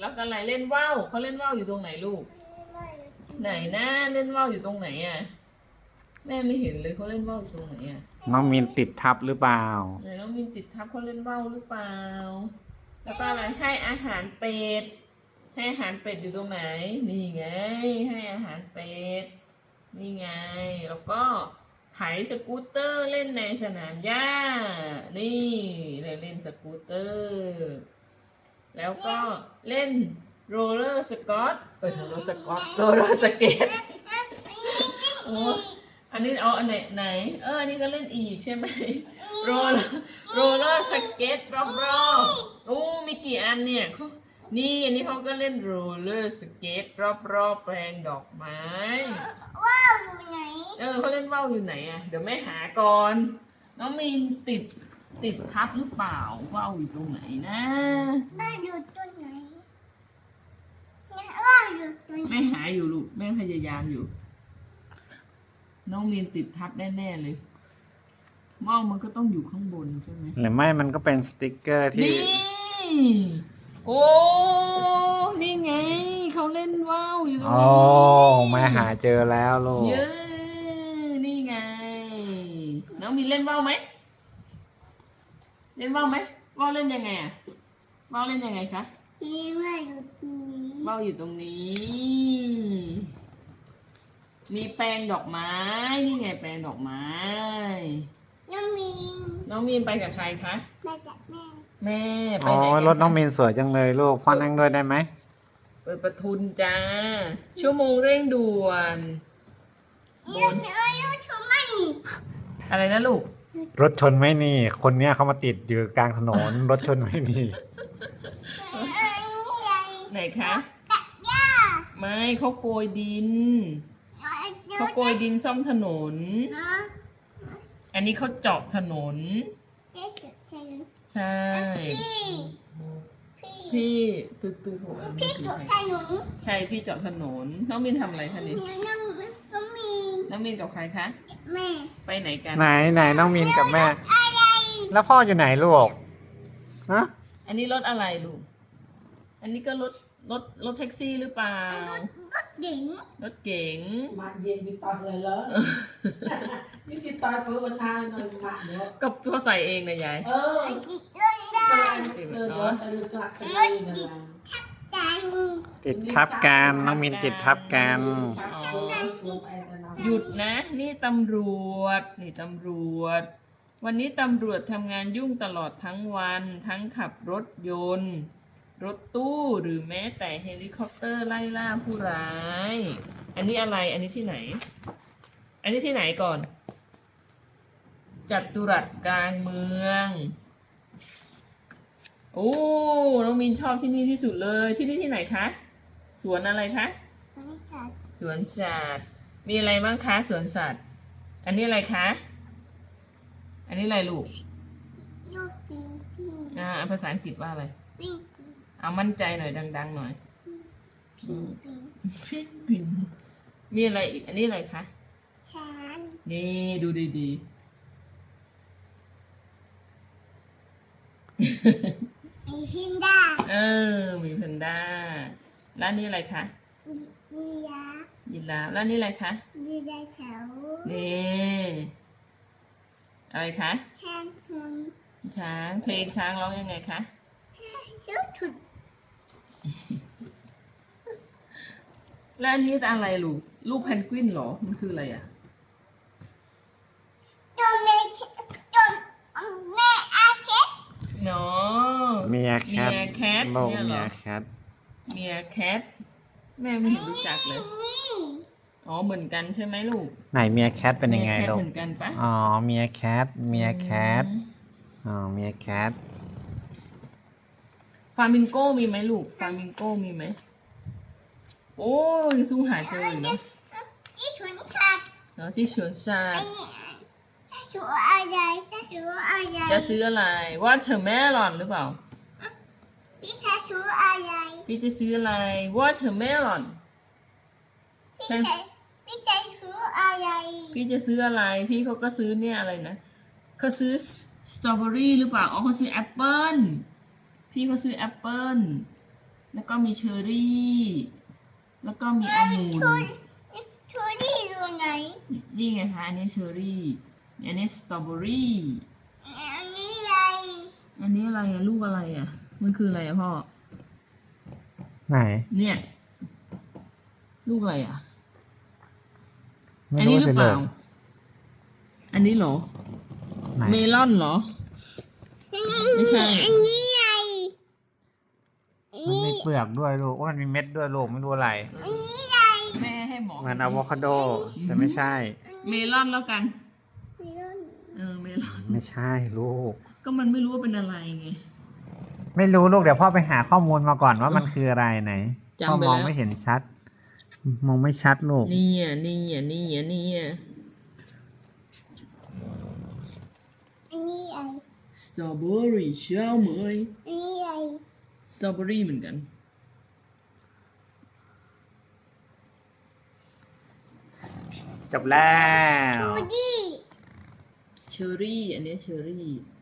แล้วก็อะไรเล่นว่าวเขาเล่นว่าวอยู่ตรงไหนลูก ไหนนะเล่นว่าวอยู่ตรงไหนอะ แม่ไม่เห็นเลยเขาเล่นว่าวอยู่ตรงไหนอะน้องมินติดทับหรือเปล่า ไหนน้องมินติดทับเขาเล่นว่าวหรือเปล่า แล้วก็อะไรให้อาหารเป็ด ให้อาหารเป็ดอยู่ตรงไหน นี่ไง ให้อาหารเป็ด นี่ไง แล้วก็ไถสกูตเตอร์เล่นในสนามหญ้า นี่เลยเล่นสกูตเตอร์ แล้วก็เล่นโรลเลอร์สกอตเออโรลเลอร์สกอตโรลเลอร์สเก็ตโอ้อันนี้เอาอันไหนไหน เอออันนี้ก็เล่นอีกใช่ไหมโรลโรลเลอร์สเก็ตรอบรอบๆโอ้มีกี่อันเนี่ยเขานี่อันนี้เขาก็เล่นโรลเลอร์สเก็ตรอบรอบๆแปลงดอกไม้ว้าวอยู่ไหนเออเขาเล่นว่าวอยู่ไหนอะเดี๋ยวแม่หาก่อนน้องมีนติด ติดทับหรือเปล่าว่าวอยู่ตรงไหนนะได้อยู่ตัวไหนเนี่ยว่าอยู่ตัวไหนแม่หาอยู่ลูกแม่พยายามอยู่ น้องมีนติดทับแน่ๆเลยว่าวมันก็ต้องอยู่ข้างบนใช่ไหมหรือไม่มันก็เป็นสติกเกอร์ที่นี่โอ้นี่ไงเขาเล่นว่าวอยู่ตรงโอ้นี้แม่หาเจอแล้วลูกเย้นี่ไง น้องมีเล่นว่าวไหมเล่นว่าวไหมว่าวเล่นยังไงอะว่าวเล่นยังไงคะมีว่าอยู่ตรงนี้ว่าวอยู่ตรงนี้ มีแปลงดอกไม้ นี่ไงแปลงดอกไม้ น้องมีน้องมีนไปกับใครคะ มาจากแม่แม่ไปอ๋อไหนกัรถน้องคะมินสวยจังเลยลูกพ่อนั่งด้วยได้ไหมเปิดประทุนจ้า ชั่วโมงเร่งด่วนบยูนทูบยูทูบมันอะไรนะลูก รถชนไหม่นี่ คนเนี้ยเขามาติดอยู่กลางถนน รถชนไหม่นี่เออนี่ไหนคะไม่เขาโกยดินเขาโกยดินซ่อมถนน อันนี้เขาเจาะถนน ใช่พี่พี่พี่ตืดตืดหัวพี่จุดถนนใช่พี่เจาะถนนน้องมินทำอะไรคะนี่ น้องน้องมีน้องมินกับใครคะ แม่ไปไหนกัน ไหนไหนน้องมินกับแม่อะไรแล้วพ่ออยู่ไหนลูกฮะอันนี้รถอะไรลูก อันนี้ก็รถรถรถแท็กซี่หรือเปล่า รถเก๋งรถเก๋งมาเย็นอยู่ตอนเลยเหรอนี่ติดต่อยเพื่อวันทางหน่อยมาเดี๋ยวก็เขาใส่เองนะยายเอออีกเรื่องได้เจอเดี๋ยวจะลึกลักกันเลยนะจังติดทับกันน้องมินติดทับกัน หยุดนะ นี่ตำรวจ นี่ตำรวจ วันนี้ตำรวจทำงานยุ่งตลอดทั้งวัน ทั้งขับรถยนต์ รถตู้หรือแม้แต่เฮลิคอปเตอร์ไล่ล่าผู้ร้าย อันนี้อะไร อันนี้ที่ไหน อันนี้ที่ไหนก่อน จัตุรัสกลางเมืองโอ้ น้องมินชอบที่นี่ที่สุดเลย ที่นี่ที่ไหนคะ สวนอะไรคะ สวนสัตว์มีอะไรบ้างคะสวนสัตว์ อันนี้อะไรคะ อันนี้อะไรลูกลูกปิ้งปิ้งอ่าภาษาอังกฤษว่าอะไรปิ้งเอามั่นใจหน่อยดัง ๆ หน่อยปิ้งปิ้งพิกวินมีอะไรอีกอันนี้อะไรคะฉันนี่ดูดีมีพินด้าๆเออ มีแพนด้าแล้วอันนี้อะไรคะ มียา ยีราฟแล้วอันนี้อะไรคะดีใจแถวนี่อะไรคะช้างหุ่นช้างเพลงช้างร้องยังไงคะยุดถุดแล้วอันนี้อะไรลูกลูกแพนกวินเหรอมันคืออะไรอะจนแม่จนแม่อาเซ็ตเนาะเมียแคทเมียแคทลูกเนี่ยเหรเมีอยแคทเมียแคทแม่ไม่เห็นรู้จักเลยนี่ อ๋อเหมือนกันใช่ไหมลูกไหนเมียแคทเป็นยังไงมีแคทลูก เหมือนกันปะอ๋อเมียแคทเมียแคทอืมอ๋อเมียแคทฟามิงโก้มีไหมลูกฟามิงโก้มีไหมโอ้ยสู้หาเจออยู่เนาะที่สวนสัตว์เนาะที่สวนสัตอันว์นี้จะซื้ออะไรจะซื้ออะไรจะซื้ออะไรวอเ e อร์เมลอนหรือเปล่าพี่จะซื้ออะไรพี่จะซื้ออะไรวอเ e อร์เมลอน พี่จะพี่จะซื้ออะไร พี่จะซื้ออะไร พี่เขาก็ซื้อเนี่ยอะไรนะเขาซื้อสตรอเบอรี่หรือเปล่า อ๋อเขาซื้อแอปเปิ้ลพี่เขาซื้อแอปเปิ้ลแล้วก็มีเชอร์รี่ แล้วก็มีองุ่นชูดี้อยู่ไหน นี่ไงคะ อันนี้เชอร์รี่ อันนี้สตรอเบอรี่ อันนี้อะไร อันนี้อะไรอะลูกอะไรอะมันคืออะไรอะพ่อ ไหน เนี่ย ลูกอะไรอะไม่ อันนี้รู้หรืสิอเปเลล่ายอันนี้เหรอไหนเมลอนเหรอ ไม่ใช่ อันนี้อะไรอันมันนี้มีเปลือกด้วยลูกว่ามันมีเม็ดด้วยลูกไม่รู้อะไร อันนี้อะไรแม่ให้บอกเหมือนอะโวคาโด แต่ไม่ใช่ เมลอนแล้วกันเรื่องเออ เมลอน ไม่ใช่ลูก ก็มันไม่รู้ว่าเป็นอะไรไง ไม่รู้ลูกเดี๋ยวพ่อไปหาข้อมูลมาก่อนว่ามันคืออะไรไหนจำพ่อไปมองแล้วไม่เห็นชัด มองไม่ชัดลูกนี่อะนี่อะนี่อะนี่อะอันนี้อะไรสตรอเบอรี่เชื่อไหมอันนี้อะไรสตรอเบอรี่เหมือนกัน จบแล้วชูดี้เชอร์รี่ อันนี้เชอร์รี่อ